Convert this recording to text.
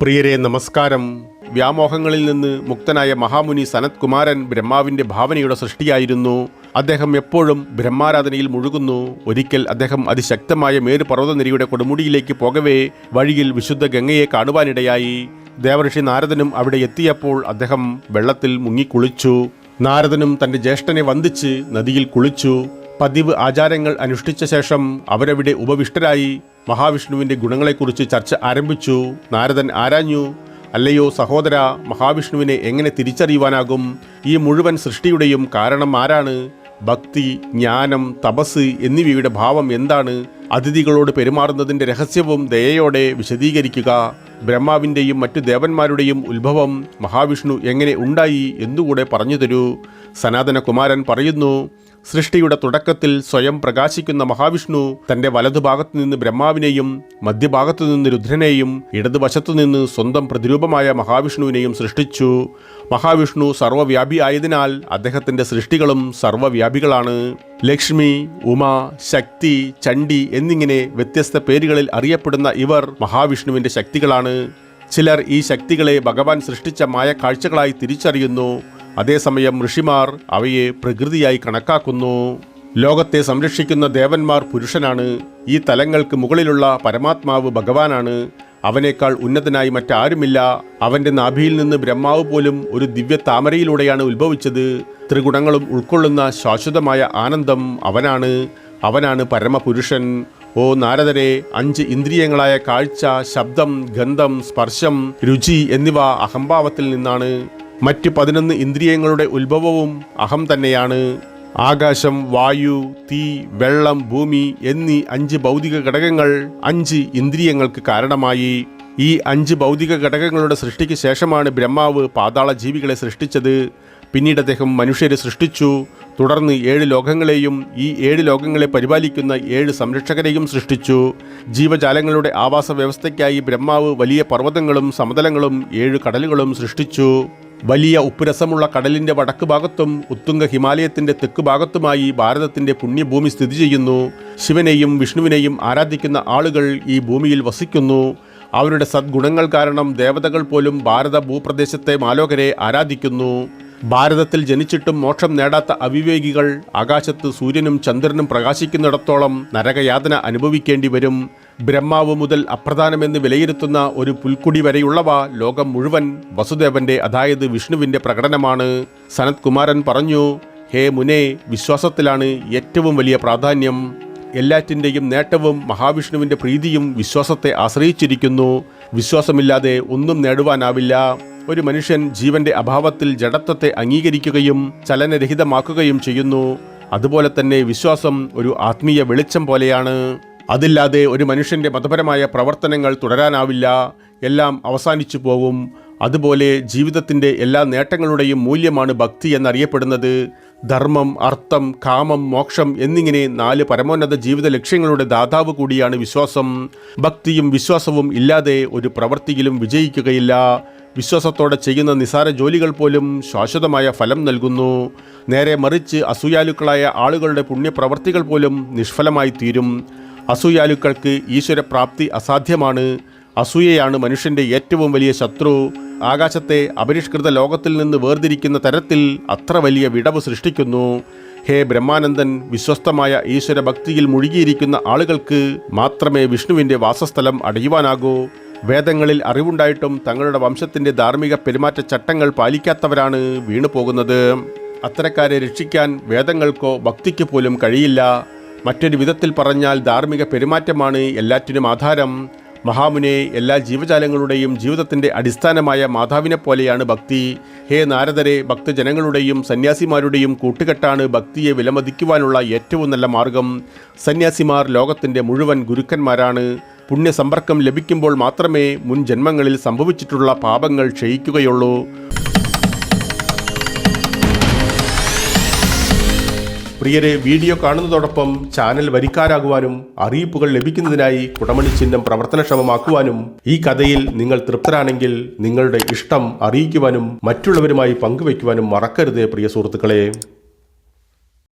പ്രിയരെ നമസ്കാരം. വ്യാമോഹങ്ങളിൽ നിന്ന് മുക്തനായ മഹാമുനി സനത് കുമാരൻ ബ്രഹ്മാവിന്റെ ഭാവനയുടെ സൃഷ്ടിയായിരുന്നു. അദ്ദേഹം എപ്പോഴും ബ്രഹ്മാരാധനയിൽ മുഴുകുന്നു. ഒരിക്കൽ അദ്ദേഹം അതിശക്തമായ മേരു മേരുപർവതനിരയുടെ കൊടുമുടിയിലേക്ക് പോകവേ വഴിയിൽ വിശുദ്ധ ഗംഗയെ കാണുവാനിടയായി. ദേവർഷി നാരദനും അവിടെ എത്തിയപ്പോൾ അദ്ദേഹം വെള്ളത്തിൽ മുങ്ങിക്കുളിച്ചു നാരദനും തന്റെ ജ്യേഷ്ഠനെ വന്ദിച്ച് നദിയിൽ കുളിച്ചു. പതിവ് ആചാരങ്ങൾ അനുഷ്ഠിച്ച ശേഷം അവരവിടെ ഉപവിഷ്ടരായി മഹാവിഷ്ണുവിന്റെ ഗുണങ്ങളെക്കുറിച്ച് ചർച്ച ആരംഭിച്ചു. നാരദൻ ആരാഞ്ഞു? അല്ലയോ സഹോദര മഹാവിഷ്ണുവിനെ എങ്ങനെ തിരിച്ചറിയുവാനാകും? ഈ മുഴുവൻ സൃഷ്ടിയുടെയും കാരണം ആരാണ്? ഭക്തി ജ്ഞാനം തപസ് എന്നിവയുടെ ഭാവം എന്താണ്? അതിഥികളോട് പെരുമാറുന്നതിന്റെ രഹസ്യവും ദയയോടെ വിശദീകരിക്കുക. ബ്രഹ്മാവിന്റെയും മറ്റു ദേവന്മാരുടെയും ഉത്ഭവം മഹാവിഷ്ണു എങ്ങനെ ഉണ്ടായി എന്നുകൂടെ പറഞ്ഞു തരൂ. സനാതന കുമാരൻ പറയുന്നു സൃഷ്ടിയുടെ തുടക്കത്തിൽ സ്വയം പ്രകാശിക്കുന്ന മഹാവിഷ്ണു തന്റെ വലതുഭാഗത്തു നിന്ന് ബ്രഹ്മാവിനെയും മധ്യഭാഗത്തു നിന്ന് രുദ്രനെയും ഇടതുവശത്തു നിന്ന് സ്വന്തം പ്രതിരൂപമായ മഹാവിഷ്ണുവിനെയും സൃഷ്ടിച്ചു. മഹാവിഷ്ണു സർവവ്യാപി ആയതിനാൽ അദ്ദേഹത്തിന്റെ സൃഷ്ടികളും സർവവ്യാപികളാണ് ലക്ഷ്മി ഉമ ശക്തി ചണ്ഡി എന്നിങ്ങനെ വ്യത്യസ്ത പേരുകളിൽ അറിയപ്പെടുന്ന ഇവർ മഹാവിഷ്ണുവിന്റെ ശക്തികളാണ്. ചിലർ ഈ ശക്തികളെ ഭഗവാൻ സൃഷ്ടിച്ച മായ കാഴ്ചകളായി തിരിച്ചറിയുന്നു. അതേസമയം ഋഷിമാർ അവയെ പ്രകൃതിയായി കണക്കാക്കുന്നു. ലോകത്തെ സംരക്ഷിക്കുന്ന ദേവന്മാർ പുരുഷനാണ്. ഈ തലങ്ങൾക്ക് മുകളിലുള്ള പരമാത്മാവ് ഭഗവാനാണ്. അവനേക്കാൾ ഉന്നതനായി മറ്റാരുമില്ല. അവന്റെ നാഭിയിൽ നിന്ന് ബ്രഹ്മാവ് പോലും ഒരു ദിവ്യ താമരയിലൂടെയാണ് ഉത്ഭവിച്ചത്. ത്രിഗുണങ്ങളും ഉൾക്കൊള്ളുന്ന ശാശ്വതമായ ആനന്ദം അവനാണ്. അവനാണ് പരമപുരുഷൻ. ഓ നാരദരെ അഞ്ച് ഇന്ദ്രിയങ്ങളായ കാഴ്ച ശബ്ദം ഗന്ധം സ്പർശം രുചി എന്നിവ അഹംഭാവത്തിൽ നിന്നാണ്. മറ്റ് പതിനൊന്ന് ഇന്ദ്രിയങ്ങളുടെ ഉത്ഭവവും അഹം തന്നെയാണ്. ആകാശം വായു തീ വെള്ളം ഭൂമി എന്നീ അഞ്ച് ഭൗതിക ഘടകങ്ങൾ അഞ്ച് ഇന്ദ്രിയങ്ങൾക്ക് കാരണമായി. ഈ അഞ്ച് ഭൗതിക ഘടകങ്ങളുടെ സൃഷ്ടിക്ക് ശേഷമാണ് ബ്രഹ്മാവ് പാതാള ജീവികളെ സൃഷ്ടിച്ചത്. പിന്നീട് അദ്ദേഹം മനുഷ്യരെ സൃഷ്ടിച്ചു. തുടർന്ന് ഏഴ് ലോകങ്ങളെയും ഈ ഏഴ് ലോകങ്ങളെ പരിപാലിക്കുന്ന ഏഴ് സംരക്ഷകരെയും സൃഷ്ടിച്ചു. ജീവജാലങ്ങളുടെ ആവാസ വ്യവസ്ഥയ്ക്കായി ബ്രഹ്മാവ് വലിയ പർവതങ്ങളും സമതലങ്ങളും ഏഴ് കടലുകളും സൃഷ്ടിച്ചു. വലിയ ഉപ്പുരസമുള്ള കടലിന്റെ വടക്ക് ഭാഗത്തും ഉത്തുംഗ ഹിമാലയത്തിന്റെ തെക്ക് ഭാഗത്തുമായി ഭാരതത്തിന്റെ പുണ്യഭൂമി സ്ഥിതി ചെയ്യുന്നു. ശിവനെയും വിഷ്ണുവിനെയും ആരാധിക്കുന്ന ആളുകൾ ഈ ഭൂമിയിൽ വസിക്കുന്നു. അവരുടെ സദ്ഗുണങ്ങൾ കാരണം ദേവതകൾ പോലും ഭാരത ഭൂപ്രദേശത്തെ മാലോകരെ ആരാധിക്കുന്നു. ഭാരതത്തിൽ ജനിച്ചിട്ടും മോക്ഷം നേടാത്ത അവിവേകികൾ ആകാശത്ത് സൂര്യനും ചന്ദ്രനും പ്രകാശിക്കുന്നിടത്തോളം നരകയാതന അനുഭവിക്കേണ്ടി വരും. ബ്രഹ്മാവ് മുതൽ അപ്രധാനമെന്ന് വിലയിരുത്തുന്ന ഒരു പുൽക്കുടി വരെയുള്ളവ ലോകം മുഴുവൻ വസുദേവന്റെ അതായത് വിഷ്ണുവിന്റെ പ്രകടനമാണ്. സനത് കുമാരൻ പറഞ്ഞു ഹേ മുനെ വിശ്വാസത്തിലാണ് ഏറ്റവും വലിയ പ്രാധാന്യം. എല്ലാറ്റിന്റെയും നേട്ടവും മഹാവിഷ്ണുവിന്റെ പ്രീതിയും വിശ്വാസത്തെ ആശ്രയിച്ചിരിക്കുന്നു. വിശ്വാസമില്ലാതെ ഒന്നും നേടുവാനാവില്ല. ഒരു മനുഷ്യൻ ജീവന്റെ അഭാവത്തിൽ ജഡത്വത്തെ അംഗീകരിക്കുകയും ചലനരഹിതമാക്കുകയും ചെയ്യുന്നു. അതുപോലെ തന്നെ വിശ്വാസം ഒരു ആത്മീയ വെളിച്ചം പോലെയാണ്. അതില്ലാതെ ഒരു മനുഷ്യന്റെ മതപരമായ പ്രവർത്തനങ്ങൾ തുടരാനാവില്ല. എല്ലാം അവസാനിച്ചു പോകും. അതുപോലെ ജീവിതത്തിന്റെ എല്ലാ നേട്ടങ്ങളുടെയും മൂല്യമാണ് ഭക്തി എന്നറിയപ്പെടുന്നത്. ധർമ്മം അർത്ഥം കാമം മോക്ഷം എന്നിങ്ങനെ നാല് പരമോന്നത ജീവിത ലക്ഷ്യങ്ങളുടെ ദാതാവ് കൂടിയാണ് വിശ്വാസം. ഭക്തിയും വിശ്വാസവും ഇല്ലാതെ ഒരു പ്രവൃത്തിയിലും വിജയിക്കുകയില്ല. വിശ്വാസത്തോടെ ചെയ്യുന്ന നിസാര ജോലികൾ പോലും ശാശ്വതമായ ഫലം നൽകുന്നു. നേരെ മറിച്ച് അസൂയാലുക്കളായ ആളുകളുടെ പുണ്യപ്രവർത്തികൾ പോലും നിഷ്ഫലമായി തീരും. അസൂയാലുക്കൾക്ക് ഈശ്വരപ്രാപ്തി അസാധ്യമാണ്. അസൂയയാണ് മനുഷ്യന്റെ ഏറ്റവും വലിയ ശത്രു. ആകാശത്തെ അപരിഷ്കൃത ലോകത്തിൽ നിന്ന് വേർതിരിക്കുന്ന തരത്തിൽ അത്ര വലിയ വിടവ് സൃഷ്ടിക്കുന്നു. ഹേ ബ്രഹ്മാനന്ദൻ വിശ്വസ്തമായ ഈശ്വര ഭക്തിയിൽ മുഴുകിയിരിക്കുന്ന ആളുകൾക്ക് മാത്രമേ വിഷ്ണുവിന്റെ വാസസ്ഥലം അടയുവാനാകൂ. വേദങ്ങളിൽ അറിവുണ്ടായിട്ടും തങ്ങളുടെ വംശത്തിന്റെ ധാർമ്മിക പെരുമാറ്റ ചട്ടങ്ങൾ പാലിക്കാത്തവരാണ് വീണു പോകുന്നത്. അത്തരക്കാരെ രക്ഷിക്കാൻ വേദങ്ങൾക്കോ ഭക്തിക്ക് പോലും കഴിയില്ല. മറ്റൊരു വിധത്തിൽ പറഞ്ഞാൽ ധാർമ്മിക പെരുമാറ്റമാണ് എല്ലാറ്റിനും ആധാരം. മഹാമുനെ എല്ലാ ജീവജാലങ്ങളുടെയും ജീവിതത്തിന്റെ അടിസ്ഥാനമായ മാതാവിനെ പോലെയാണ് ഭക്തി. ഹേ നാരദരെ ഭക്തജനങ്ങളുടെയും സന്യാസിമാരുടെയും കൂട്ടുകെട്ടാണ് ഭക്തിയെ വിലമതിക്കുവാനുള്ള ഏറ്റവും നല്ല മാർഗം. സന്യാസിമാർ ലോകത്തിന്റെ മുഴുവൻ ഗുരുക്കന്മാരാണ്. പുണ്യസമ്പർക്കം ലഭിക്കുമ്പോൾ മാത്രമേ മുൻ ജന്മങ്ങളിൽ സംഭവിച്ചിട്ടുള്ള പാപങ്ങൾ ക്ഷയിക്കുകയുള്ളൂ. പ്രിയരെ വീഡിയോ കാണുന്നതോടൊപ്പം ചാനൽ വരിക്കാരാകുവാനും അറിയിപ്പുകൾ ലഭിക്കുന്നതിനായി കുടമണി ചിഹ്നം പ്രവർത്തനക്ഷമമാക്കുവാനും ഈ കഥയിൽ നിങ്ങൾ തൃപ്തരാണെങ്കിൽ നിങ്ങളുടെ ഇഷ്ടം അറിയിക്കുവാനും മറ്റുള്ളവരുമായി പങ്കുവയ്ക്കുവാനും മറക്കരുത് പ്രിയ സുഹൃത്തുക്കളെ.